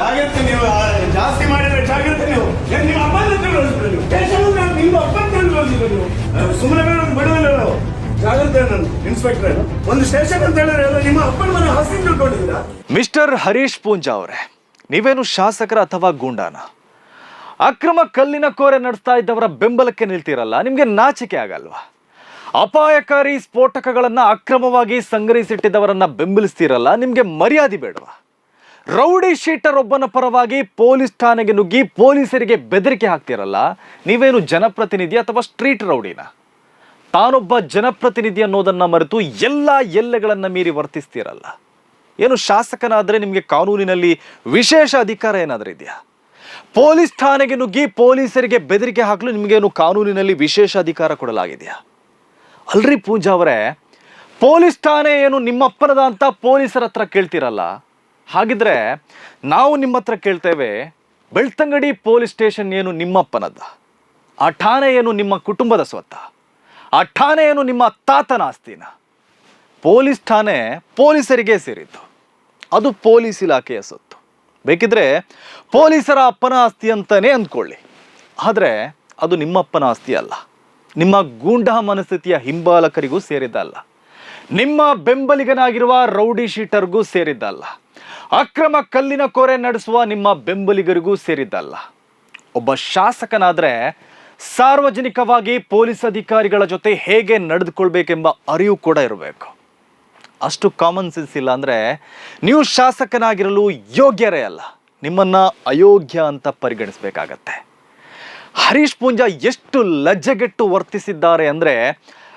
ಜಾಗ್ರತೆ ನೀವು ಜಾಸ್ತಿ ಮಾಡಿದ್ರೆ ಜಾಗ್ರತೆ ನೀವು. ನಿಮ್ಮ ಅಪ್ಪನ ಹತ್ರ ಸ್ಟೇಷನ್ ನಾನು ನಿಮ್ಮ ಅಪ್ಪನ ಕಳಿಸಿದ್ರು ನೀವು. ಸುಮ್ಮನೆ ಬೇಡ ಬಿಡುವಿಲ್ಲ ನಾವು. ಜಾಗ್ರತೆ ನಾನು ಇನ್ಸ್ಪೆಕ್ಟರ್ ಒಂದು ಸ್ಟೇಷನ್ ಅಂತ ಹೇಳಿದ್ರೆ ನಿಮ್ಮ ಅಪ್ಪನ ಮನೆ ಹಸಿ ತಿಳ್ಕೊಂಡಿದ್ದೀರಾ? ಮಿಸ್ಟರ್ ಹರೀಶ್ ಪೂಂಜಾ ಅವರೇ, ನೀವೇನು ಶಾಸಕರ ಅಥವಾ ಗೂಂಡಾನ? ಅಕ್ರಮ ಕಲ್ಲಿನ ಕೋರೆ ನಡೆಸ್ತಾ ಇದ್ದವರ ಬೆಂಬಲಕ್ಕೆ ನಿಲ್ತಿರಲ್ಲ, ನಿಮಗೆ ನಾಚಿಕೆ ಆಗಲ್ವಾ? ಅಪಾಯಕಾರಿ ಸ್ಫೋಟಕಗಳನ್ನ ಅಕ್ರಮವಾಗಿ ಸಂಗ್ರಹಿಸಿಟ್ಟಿದ್ದವರನ್ನ ಬೆಂಬಲಿಸ್ತಿರಲ್ಲ, ನಿಮಗೆ ಮರ್ಯಾದೆ ಬೇಡವಾ? ರೌಡಿ ಶೀಟರ್ ಒಬ್ಬನ ಪರವಾಗಿ ಪೊಲೀಸ್ ಠಾಣೆಗೆ ನುಗ್ಗಿ ಪೊಲೀಸರಿಗೆ ಬೆದರಿಕೆ ಹಾಕ್ತಿರಲ್ಲ, ನೀವೇನು ಜನಪ್ರತಿನಿಧಿ ಅಥವಾ ಸ್ಟ್ರೀಟ್ ರೌಡಿನ? ತಾನೊಬ್ಬ ಜನಪ್ರತಿನಿಧಿ ಅನ್ನೋದನ್ನ ಮರೆತು ಎಲ್ಲ ಎಲ್ಲೆಗಳನ್ನ ಮೀರಿ ವರ್ತಿಸ್ತಿರಲ್ಲ. ಏನು ಶಾಸಕನಾದರೆ ನಿಮಗೆ ಕಾನೂನಿನಲ್ಲಿ ವಿಶೇಷ ಅಧಿಕಾರ ಏನಾದರೂ ಇದೆಯಾ? ಪೊಲೀಸ್ ಠಾಣೆಗೆ ನುಗ್ಗಿ ಪೊಲೀಸರಿಗೆ ಬೆದರಿಕೆ ಹಾಕಲು ನಿಮಗೇನು ಕಾನೂನಿನಲ್ಲಿ ವಿಶೇಷ ಅಧಿಕಾರ ಕೊಡಲಾಗಿದೆಯಾ? ಅಲ್ರಿ ಪೂಜಾ ಅವರೇ, ಪೊಲೀಸ್ ಠಾಣೆ ಏನು ನಿಮ್ಮಪ್ಪನದ ಅಂತ ಪೊಲೀಸರ ಹತ್ರ ಕೇಳ್ತಿರಲ್ಲ? ಹಾಗಿದ್ರೆ ನಾವು ನಿಮ್ಮ ಹತ್ರ ಕೇಳ್ತೇವೆ, ಬೆಳ್ತಂಗಡಿ ಪೊಲೀಸ್ ಸ್ಟೇಷನ್ ಏನು ನಿಮ್ಮಪ್ಪನದ್ದ? ಆ ಠಾಣೆ ಏನು ನಿಮ್ಮ ಕುಟುಂಬದ ಸ್ವತ್ತ? ಆ ಠಾಣೆ ಏನು ನಿಮ್ಮ ತಾತನ ಆಸ್ತಿನ? ಪೊಲೀಸ್ ಠಾಣೆ ಪೊಲೀಸರಿಗೆ ಸೇರಿತ್ತು ಅದು ಪೊಲೀಸ್ ಇಲಾಖೆಯ ಸೊತ್ತು. ಬೇಕಿದ್ರೆ ಪೊಲೀಸರ ಅಪ್ಪನ ಆಸ್ತಿ ಅಂತಾನೆ ಅಂದ್ಕೊಳ್ಳಿ. ಆದರೆ ಅದು ನಿಮ್ಮಪ್ಪನ ಆಸ್ತಿ ಅಲ್ಲ. ನಿಮ್ಮ ಗೂಂಡ ಮನಸ್ಥಿತಿಯ ಹಿಂಬಾಲಕರಿಗೂ ಸೇರಿದ್ದಲ್ಲ. ನಿಮ್ಮ ಬೆಂಬಲಿಗನಾಗಿರುವ ರೌಡಿ ಶೀಟರ್ಗೂ ಸೇರಿದ್ದಲ್ಲ. ಅಕ್ರಮ ಕಲ್ಲಿನ ಕೋರೆ ನಡೆಸುವ ನಿಮ್ಮ ಬೆಂಬಲಿಗರಿಗೂ ಸೇರಿದ್ದಲ್ಲ. ಒಬ್ಬ ಶಾಸಕನಾದ್ರೆ ಸಾರ್ವಜನಿಕವಾಗಿ ಪೊಲೀಸ್ ಅಧಿಕಾರಿಗಳ ಜೊತೆ ಹೇಗೆ ನಡೆದುಕೊಳ್ಬೇಕೆಂಬ ಅರಿವು ಕೂಡ ಇರಬೇಕು. ಅಷ್ಟು ಕಾಮನ್ ಸೆನ್ಸ್ ಇಲ್ಲ ಅಂದ್ರೆ ನೀವು ಶಾಸಕನಾಗಿರಲು ಯೋಗ್ಯರೇ ಅಲ್ಲ. ನಿಮ್ಮನ್ನ ಅಯೋಗ್ಯ ಅಂತ ಪರಿಗಣಿಸಬೇಕಾಗತ್ತೆ. ಹರೀಶ್ ಪೂಂಜಾ ಎಷ್ಟು ಲಜ್ಜೆಗೆಟ್ಟು ವರ್ತಿಸಿದ್ದಾರೆ ಅಂದ್ರೆ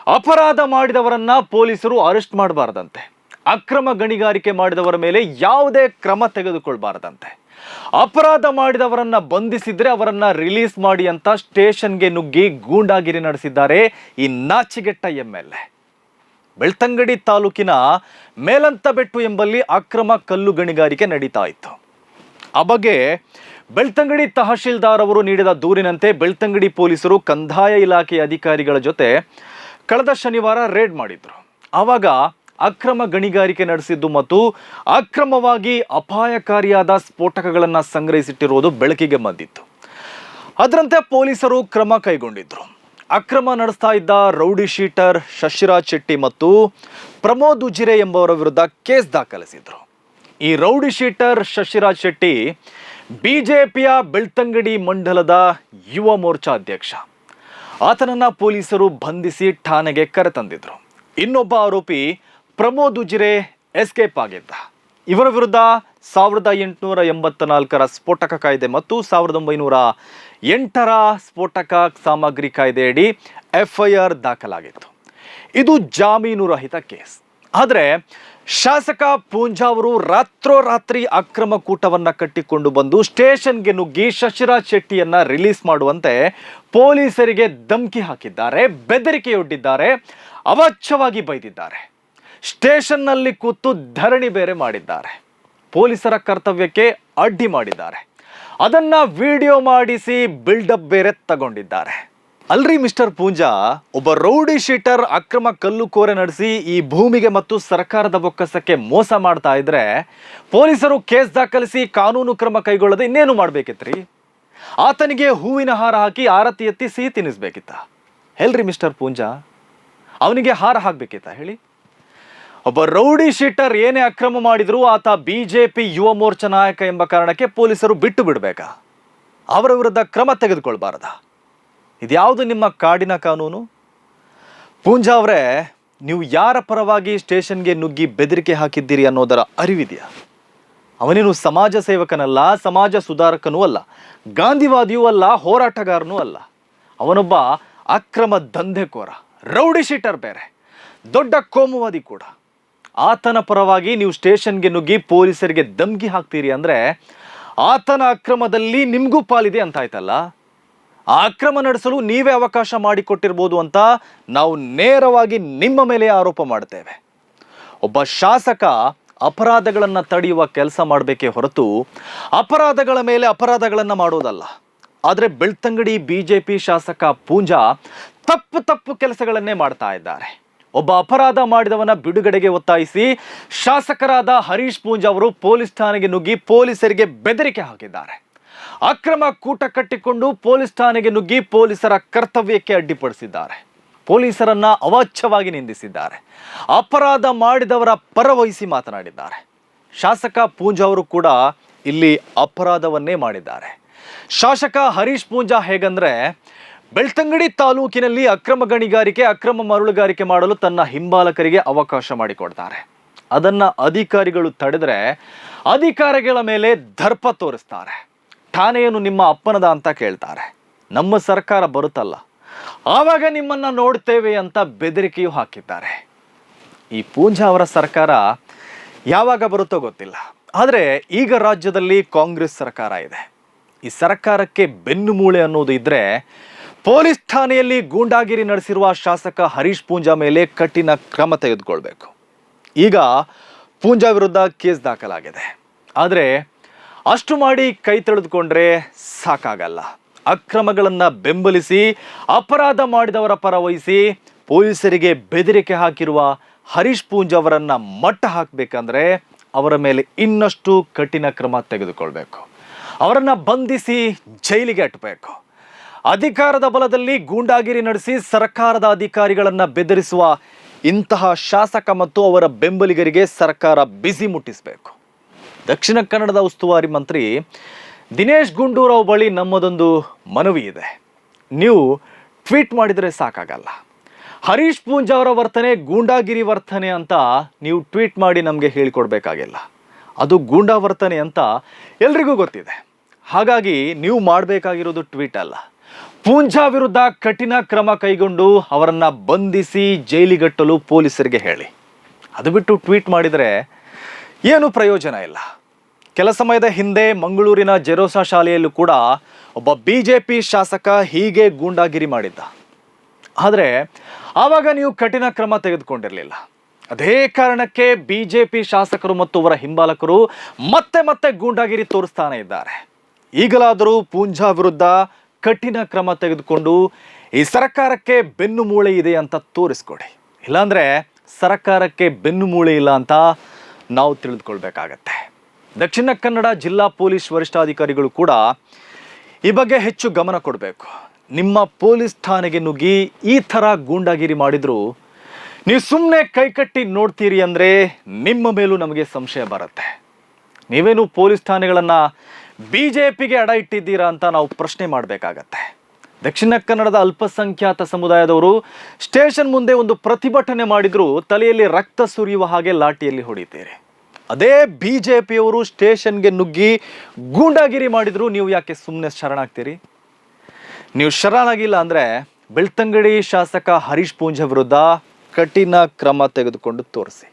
ಅಪರಾಧ ಮಾಡಿದವರನ್ನ ಪೊಲೀಸರು ಅರೆಸ್ಟ್ ಮಾಡಬಾರ್ದಂತೆ. ಅಕ್ರಮ ಗಣಿಗಾರಿಕೆ ಮಾಡಿದವರ ಮೇಲೆ ಯಾವುದೇ ಕ್ರಮ ತೆಗೆದುಕೊಳ್ಬಾರ್ದಂತೆ. ಅಪರಾಧ ಮಾಡಿದವರನ್ನ ಬಂಧಿಸಿದ್ರೆ ಅವರನ್ನ ರಿಲೀಸ್ ಮಾಡಿ ಅಂತ ಸ್ಟೇಷನ್ಗೆ ನುಗ್ಗಿ ಗೂಂಡಾಗಿರಿ ನಡೆಸಿದ್ದಾರೆ ಈ ನಾಚಿಗೆಟ್ಟ ಎಂ ಎಲ್ ಎ. ಬೆಳ್ತಂಗಡಿ ತಾಲೂಕಿನ ಮೇಲಂತಬೆಟ್ಟು ಎಂಬಲ್ಲಿ ಅಕ್ರಮ ಕಲ್ಲು ಗಣಿಗಾರಿಕೆ ನಡೀತಾ ಇತ್ತು. ಆ ಬಗ್ಗೆ ಬೆಳ್ತಂಗಡಿ ತಹಶೀಲ್ದಾರ್ ಅವರು ನೀಡಿದ ದೂರಿನಂತೆ ಬೆಳ್ತಂಗಡಿ ಪೊಲೀಸರು ಕಂದಾಯ ಇಲಾಖೆಯ ಅಧಿಕಾರಿಗಳ ಜೊತೆ ಕಳೆದ ಶನಿವಾರ ರೇಡ್ ಮಾಡಿದ್ರು. ಆವಾಗ ಅಕ್ರಮ ಗಣಿಗಾರಿಕೆ ನಡೆಸಿದ್ದು ಮತ್ತು ಅಕ್ರಮವಾಗಿ ಅಪಾಯಕಾರಿಯಾದ ಸ್ಫೋಟಕಗಳನ್ನು ಸಂಗ್ರಹಿಸಿಟ್ಟಿರುವುದು ಬೆಳಕಿಗೆ ಬಂದಿತ್ತು. ಅದರಂತೆ ಪೊಲೀಸರು ಕ್ರಮ ಕೈಗೊಂಡಿದ್ರು. ಅಕ್ರಮ ನಡೆಸ್ತಾ ಇದ್ದ ರೌಡಿ ಶೀಟರ್ ಶಶಿರಾಜ್ ಶೆಟ್ಟಿ ಮತ್ತು ಪ್ರಮೋದ್ ಉಜಿರೆ ಎಂಬವರ ವಿರುದ್ಧ ಕೇಸ್ ದಾಖಲಿಸಿದ್ರು. ಈ ರೌಡಿ ಶೀಟರ್ ಶಶಿರಾಜ್ ಶೆಟ್ಟಿ ಬಿಜೆಪಿಯ ಬೆಳ್ತಂಗಡಿ ಮಂಡಲದ ಯುವ ಮೋರ್ಚಾ ಅಧ್ಯಕ್ಷ. ಆತನನ್ನ ಪೊಲೀಸರು ಬಂಧಿಸಿ ಠಾಣೆಗೆ ಕರೆತಂದಿದ್ರು. ಇನ್ನೊಬ್ಬ ಆರೋಪಿ ಪ್ರಮೋದ್ ಉಜಿರೆ ಎಸ್ಕೇಪ್ ಆಗಿದ್ದ. ಇವರ ವಿರುದ್ಧ ಸಾವಿರದ ಎಂಟುನೂರ ಎಂಬತ್ತ ನಾಲ್ಕರ ಸ್ಫೋಟಕ ಕಾಯ್ದೆ ಮತ್ತು ಸಾವಿರದ ಒಂಬೈನೂರ ಎಂಟರ ಸ್ಫೋಟಕ ಸಾಮಗ್ರಿ ಕಾಯ್ದೆಯಡಿ ಎಫ್ಐಆರ್ ದಾಖಲಾಗಿತ್ತು. ಇದು ಜಾಮೀನು ರಹಿತ ಕೇಸ್. ಆದರೆ ಶಾಸಕ ಪೂಂಜಾ ಅವರು ರಾತ್ರೋರಾತ್ರಿ ಅಕ್ರಮ ಕೂಟವನ್ನು ಕಟ್ಟಿಕೊಂಡು ಬಂದು ಸ್ಟೇಷನ್ಗೆ ನುಗ್ಗಿ ಶಶಿರಾಜ್ ಶೆಟ್ಟಿಯನ್ನ ರಿಲೀಸ್ ಮಾಡುವಂತೆ ಪೊಲೀಸರಿಗೆ ಧಮಕಿ ಹಾಕಿದ್ದಾರೆ, ಬೆದರಿಕೆಯೊಡ್ಡಿದ್ದಾರೆ ಅವಾಚ್ಯವಾಗಿ ಬೈದಿದ್ದಾರೆ. ಸ್ಟೇಷನ್ನಲ್ಲಿ ಕೂತು ಧರಣಿ ಬೇರೆ ಮಾಡಿದ್ದಾರೆ. ಪೊಲೀಸರ ಕರ್ತವ್ಯಕ್ಕೆ ಅಡ್ಡಿ ಮಾಡಿದ್ದಾರೆ. ಅದನ್ನ ವಿಡಿಯೋ ಮಾಡಿಸಿ ಬಿಲ್ಡಪ್ ಬೇರೆ ತಗೊಂಡಿದ್ದಾರೆ. ಅಲ್ರಿ ಮಿಸ್ಟರ್ ಪೂಂಜಾ, ಒಬ್ಬ ರೌಡಿ ಶೀಟರ್ ಅಕ್ರಮ ಕಲ್ಲು ಕೋರೆ ನಡೆಸಿ ಈ ಭೂಮಿಗೆ ಮತ್ತು ಸರ್ಕಾರದ ಬೊಕ್ಕಸಕ್ಕೆ ಮೋಸ ಮಾಡ್ತಾ ಇದ್ರೆ ಪೊಲೀಸರು ಕೇಸ್ ದಾಖಲಿಸಿ ಕಾನೂನು ಕ್ರಮ ಕೈಗೊಳ್ಳದೆ ಇನ್ನೇನು ಮಾಡ್ಬೇಕಿತ್ರಿ? ಆತನಿಗೆ ಹೂವಿನ ಹಾರ ಹಾಕಿ ಆರತಿ ಎತ್ತಿ ಸಿಹಿ ತಿನ್ನಿಸ್ಬೇಕಿತ್ತ. ಹೇಳ್ರಿ ಮಿಸ್ಟರ್ ಪೂಂಜಾ, ಅವನಿಗೆ ಹಾರ ಹಾಕ್ಬೇಕಿತ್ತ ಹೇಳಿ? ಒಬ್ಬ ರೌಡಿ ಶೀಟರ್ ಏನೇ ಅಕ್ರಮ ಮಾಡಿದ್ರು ಆತ ಬಿಜೆಪಿ ಯುವ ಮೋರ್ಚಾ ನಾಯಕ ಎಂಬ ಕಾರಣಕ್ಕೆ ಪೊಲೀಸರು ಬಿಟ್ಟು ಬಿಡಬೇಕಾ? ಅವರ ವಿರುದ್ಧ ಕ್ರಮ ತೆಗೆದುಕೊಳ್ಬಾರದ? ಇದ್ಯಾವುದು ನಿಮ್ಮ ಕಾಡಿನ ಕಾನೂನು? ಪೂಂಜಾ ಅವರೇ, ನೀವು ಯಾರ ಪರವಾಗಿ ಸ್ಟೇಷನ್ಗೆ ನುಗ್ಗಿ ಬೆದರಿಕೆ ಹಾಕಿದ್ದೀರಿ ಅನ್ನೋದರ ಅರಿವಿದೆಯಾ? ಅವನೇನು ಸಮಾಜ ಸೇವಕನಲ್ಲ, ಸಮಾಜ ಸುಧಾರಕನೂ ಅಲ್ಲ, ಗಾಂಧಿವಾದಿಯೂ ಅಲ್ಲ, ಹೋರಾಟಗಾರನೂ ಅಲ್ಲ. ಅವನೊಬ್ಬ ಅಕ್ರಮ ದಂಧೆಕೋರ, ರೌಡಿ ಶೀಟರ್ ಬೇರೆ, ದೊಡ್ಡ ಕೋಮುವಾದಿ ಕೂಡ. ಆತನ ಪರವಾಗಿ ನೀವು ಸ್ಟೇಷನ್ಗೆ ನುಗ್ಗಿ ಪೊಲೀಸರಿಗೆ ಧಮ್ಕಿ ಹಾಕ್ತೀರಿ ಅಂದರೆ ಆತನ ಅಕ್ರಮದಲ್ಲಿ ನಿಮಗೂ ಪಾಲಿದೆ ಅಂತ ಆಯ್ತಲ್ಲ ಅಕ್ರಮ ನಡೆಸಲು ನೀವೇ ಅವಕಾಶ ಮಾಡಿಕೊಟ್ಟಿರ್ಬೋದು ಅಂತ ನಾವು ನೇರವಾಗಿ ನಿಮ್ಮ ಮೇಲೆ ಆರೋಪ ಮಾಡ್ತೇವೆ. ಒಬ್ಬ ಶಾಸಕ ಅಪರಾಧಗಳನ್ನು ತಡೆಯುವ ಕೆಲಸ ಮಾಡಬೇಕೇ ಹೊರತು ಅಪರಾಧಗಳ ಮೇಲೆ ಅಪರಾಧಗಳನ್ನು ಮಾಡೋದಲ್ಲ. ಆದರೆ ಬೆಳ್ತಂಗಡಿ ಬಿಜೆಪಿ ಶಾಸಕ ಪೂಂಜಾ ತಪ್ಪು ತಪ್ಪು ಕೆಲಸಗಳನ್ನೇ ಮಾಡ್ತಾ ಇದ್ದಾರೆ. ಒಬ್ಬ ಅಪರಾಧ ಮಾಡಿದವನ ಬಿಡುಗಡೆಗೆ ಒತ್ತಾಯಿಸಿ ಶಾಸಕರಾದ ಹರೀಶ್ ಪೂಂಜ್ ಅವರು ಪೊಲೀಸ್ ಠಾಣೆಗೆ ನುಗ್ಗಿ ಪೊಲೀಸರಿಗೆ ಬೆದರಿಕೆ ಹಾಕಿದ್ದಾರೆ. ಅಕ್ರಮ ಕೂಟ ಕಟ್ಟಿಕೊಂಡು ಪೊಲೀಸ್ ಠಾಣೆಗೆ ನುಗ್ಗಿ ಪೊಲೀಸರ ಕರ್ತವ್ಯಕ್ಕೆ ಅಡ್ಡಿಪಡಿಸಿದ್ದಾರೆ. ಪೊಲೀಸರನ್ನ ಅವಾಚ್ಯವಾಗಿ ನಿಂದಿಸಿದ್ದಾರೆ. ಅಪರಾಧ ಮಾಡಿದವರ ಪರವಹಿಸಿ ಮಾತನಾಡಿದ್ದಾರೆ. ಶಾಸಕ ಪೂಂಜಾ ಅವರು ಕೂಡ ಇಲ್ಲಿ ಅಪರಾಧವನ್ನೇ ಮಾಡಿದ್ದಾರೆ. ಶಾಸಕ ಹರೀಶ್ ಪೂಂಜಾ ಹೇಗಂದ್ರೆ ಬೆಳ್ತಂಗಡಿ ತಾಲೂಕಿನಲ್ಲಿ ಅಕ್ರಮ ಗಣಿಗಾರಿಕೆ, ಅಕ್ರಮ ಮರಳುಗಾರಿಕೆ ಮಾಡಲು ತನ್ನ ಹಿಂಬಾಲಕರಿಗೆ ಅವಕಾಶ ಮಾಡಿಕೊಡ್ತಾರೆ. ಅದನ್ನ ಅಧಿಕಾರಿಗಳು ತಡೆದ್ರೆ ಅಧಿಕಾರಿಗಳ ಮೇಲೆ ದರ್ಪ ತೋರಿಸ್ತಾರೆ. ಠಾಣೆಯನ್ನು ನಿಮ್ಮ ಅಪ್ಪನದ ಅಂತ ಕೇಳ್ತಾರೆ. ನಮ್ಮ ಸರ್ಕಾರ ಬರುತ್ತಲ್ಲ. ಆವಾಗ ನಿಮ್ಮನ್ನ ನೋಡ್ತೇವೆ ಅಂತ ಬೆದರಿಕೆಯೂ ಹಾಕಿದ್ದಾರೆ. ಈ ಪೂಂಜಾ ಅವರ ಸರ್ಕಾರ ಯಾವಾಗ ಬರುತ್ತೋ ಗೊತ್ತಿಲ್ಲ. ಆದರೆ ಈಗ ರಾಜ್ಯದಲ್ಲಿ ಕಾಂಗ್ರೆಸ್ ಸರ್ಕಾರ ಇದೆ. ಈ ಸರ್ಕಾರಕ್ಕೆ ಬೆನ್ನು ಮೂಳೆ ಅನ್ನೋದು ಇದ್ರೆ ಪೊಲೀಸ್ ಠಾಣೆಯಲ್ಲಿ ಗೂಂಡಾಗಿರಿ ನಡೆಸಿರುವ ಶಾಸಕ ಹರೀಶ್ ಪೂಂಜಾ ಮೇಲೆ ಕಠಿಣ ಕ್ರಮ ತೆಗೆದುಕೊಳ್ಬೇಕು. ಈಗ ಪೂಂಜಾ ವಿರುದ್ಧ ಕೇಸ್ ದಾಖಲಾಗಿದೆ. ಆದರೆ ಅಷ್ಟು ಮಾಡಿ ಕೈ ತಳೆದುಕೊಂಡ್ರೆ ಸಾಕಾಗಲ್ಲ. ಅಕ್ರಮಗಳನ್ನು ಬೆಂಬಲಿಸಿ, ಅಪರಾಧ ಮಾಡಿದವರ ಪರ ವಹಿಸಿ ಪೊಲೀಸರಿಗೆ ಬೆದರಿಕೆ ಹಾಕಿರುವ ಹರೀಶ್ ಪೂಂಜಾ ಅವರನ್ನು ಮಟ್ಟ ಹಾಕಬೇಕಂದ್ರೆ ಅವರ ಮೇಲೆ ಇನ್ನಷ್ಟು ಕಠಿಣ ಕ್ರಮ ತೆಗೆದುಕೊಳ್ಬೇಕು. ಅವರನ್ನು ಬಂಧಿಸಿ ಜೈಲಿಗೆ ಅಟ್ಟಬೇಕು. ಅಧಿಕಾರದ ಬಲದಲ್ಲಿ ಗೂಂಡಾಗಿರಿ ನಡೆಸಿ ಸರ್ಕಾರದ ಅಧಿಕಾರಿಗಳನ್ನು ಬೆದರಿಸುವ ಇಂತಹ ಶಾಸಕ ಮತ್ತು ಅವರ ಬೆಂಬಲಿಗರಿಗೆ ಸರ್ಕಾರ ಬಿಸಿ ಮುಟ್ಟಿಸಬೇಕು. ದಕ್ಷಿಣ ಕನ್ನಡದ ಉಸ್ತುವಾರಿ ಮಂತ್ರಿ ದಿನೇಶ್ ಗುಂಡೂರಾವ್ ಬಳಿ ನಮ್ಮದೊಂದು ಮನವಿ ಇದೆ. ನೀವು ಟ್ವೀಟ್ ಮಾಡಿದರೆ ಸಾಕಾಗಲ್ಲ. ಹರೀಶ್ ಪೂಂಜಾ ಅವರ ವರ್ತನೆ ಗೂಂಡಾಗಿರಿ ವರ್ತನೆ ಅಂತ ನೀವು ಟ್ವೀಟ್ ಮಾಡಿ ನಮಗೆ ಹೇಳಿಕೊಡ್ಬೇಕಾಗಿಲ್ಲ. ಅದು ಗೂಂಡಾ ವರ್ತನೆ ಅಂತ ಎಲ್ರಿಗೂ ಗೊತ್ತಿದೆ. ಹಾಗಾಗಿ ನೀವು ಮಾಡಬೇಕಾಗಿರೋದು ಟ್ವೀಟ್ ಅಲ್ಲ. ಪೂಂಜಾ ವಿರುದ್ಧ ಕಠಿಣ ಕ್ರಮ ಕೈಗೊಂಡು ಅವರನ್ನ ಬಂಧಿಸಿ ಜೈಲಿಗಟ್ಟಲು ಪೊಲೀಸರಿಗೆ ಹೇಳಿ. ಅದು ಬಿಟ್ಟು ಟ್ವೀಟ್ ಮಾಡಿದರೆ ಏನು ಪ್ರಯೋಜನ ಇಲ್ಲ. ಕೆಲ ಸಮಯದ ಹಿಂದೆ ಮಂಗಳೂರಿನ ಜೆರೋಸಾ ಶಾಲೆಯಲ್ಲೂ ಕೂಡ ಒಬ್ಬ ಬಿ ಜೆ ಪಿ ಶಾಸಕ ಹೀಗೆ ಗೂಂಡಾಗಿರಿ ಮಾಡಿದ್ದ. ಆದರೆ ಆವಾಗ ನೀವು ಕಠಿಣ ಕ್ರಮ ತೆಗೆದುಕೊಂಡಿರಲಿಲ್ಲ. ಅದೇ ಕಾರಣಕ್ಕೆ ಬಿ ಜೆ ಪಿ ಶಾಸಕರು ಮತ್ತು ಅವರ ಹಿಂಬಾಲಕರು ಮತ್ತೆ ಮತ್ತೆ ಗೂಂಡಾಗಿರಿ ತೋರಿಸ್ತಾನೆ ಇದ್ದಾರೆ. ಈಗಲಾದರೂ ಪೂಂಜಾ ವಿರುದ್ಧ ಕಠಿಣ ಕ್ರಮ ತೆಗೆದುಕೊಂಡು ಈ ಸರ್ಕಾರಕ್ಕೆ ಬೆನ್ನು ಮೂಳೆ ಇದೆ ಅಂತ ತೋರಿಸ್ಕೊಡಿ. ಇಲ್ಲಾಂದರೆ ಸರ್ಕಾರಕ್ಕೆ ಬೆನ್ನು ಮೂಳೆ ಇಲ್ಲ ಅಂತ ನಾವು ತಿಳಿದುಕೊಳ್ಬೇಕಾಗತ್ತೆ. ದಕ್ಷಿಣ ಕನ್ನಡ ಜಿಲ್ಲಾ ಪೊಲೀಸ್ ವರಿಷ್ಠಾಧಿಕಾರಿಗಳು ಕೂಡ ಈ ಬಗ್ಗೆ ಹೆಚ್ಚು ಗಮನ ಕೊಡಬೇಕು. ನಿಮ್ಮ ಪೊಲೀಸ್ ಠಾಣೆಗೆ ನುಗ್ಗಿ ಈ ಥರ ಗೂಂಡಾಗಿರಿ ಮಾಡಿದ್ರು ನೀವು ಸುಮ್ಮನೆ ಕೈಕಟ್ಟಿ ನೋಡ್ತೀರಿ ಅಂದರೆ ನಿಮ್ಮ ಮೇಲೂ ನಮಗೆ ಸಂಶಯ ಬರುತ್ತೆ. ನೀವೇನು ಪೊಲೀಸ್ ಠಾಣೆಗಳನ್ನು ಬಿ ಜೆ ಪಿಗೆ ಅಡ ಇಟ್ಟಿದ್ದೀರಾ ಅಂತ ನಾವು ಪ್ರಶ್ನೆ ಮಾಡಬೇಕಾಗತ್ತೆ. ದಕ್ಷಿಣ ಕನ್ನಡದ ಅಲ್ಪಸಂಖ್ಯಾತ ಸಮುದಾಯದವರು ಸ್ಟೇಷನ್ ಮುಂದೆ ಒಂದು ಪ್ರತಿಭಟನೆ ಮಾಡಿದ್ರು, ತಲೆಯಲ್ಲಿ ರಕ್ತ ಸುರಿಯುವ ಹಾಗೆ ಲಾಠಿಯಲ್ಲಿ ಹೊಡಿತೀರಿ. ಅದೇ ಬಿ ಜೆ ಪಿಯವರು ಸ್ಟೇಷನ್ಗೆ ನುಗ್ಗಿ ಗೂಂಡಾಗಿರಿ ಮಾಡಿದ್ರು, ನೀವು ಯಾಕೆ ಸುಮ್ಮನೆ ಶರಣಾಗ್ತೀರಿ? ನೀವು ಶರಣಾಗಿಲ್ಲ ಅಂದರೆ ಬೆಳ್ತಂಗಡಿ ಶಾಸಕ ಹರೀಶ್ ಪೂಂಜೆ ವಿರುದ್ಧ ಕಠಿಣ ಕ್ರಮ ತೆಗೆದುಕೊಂಡು ತೋರಿಸಿ.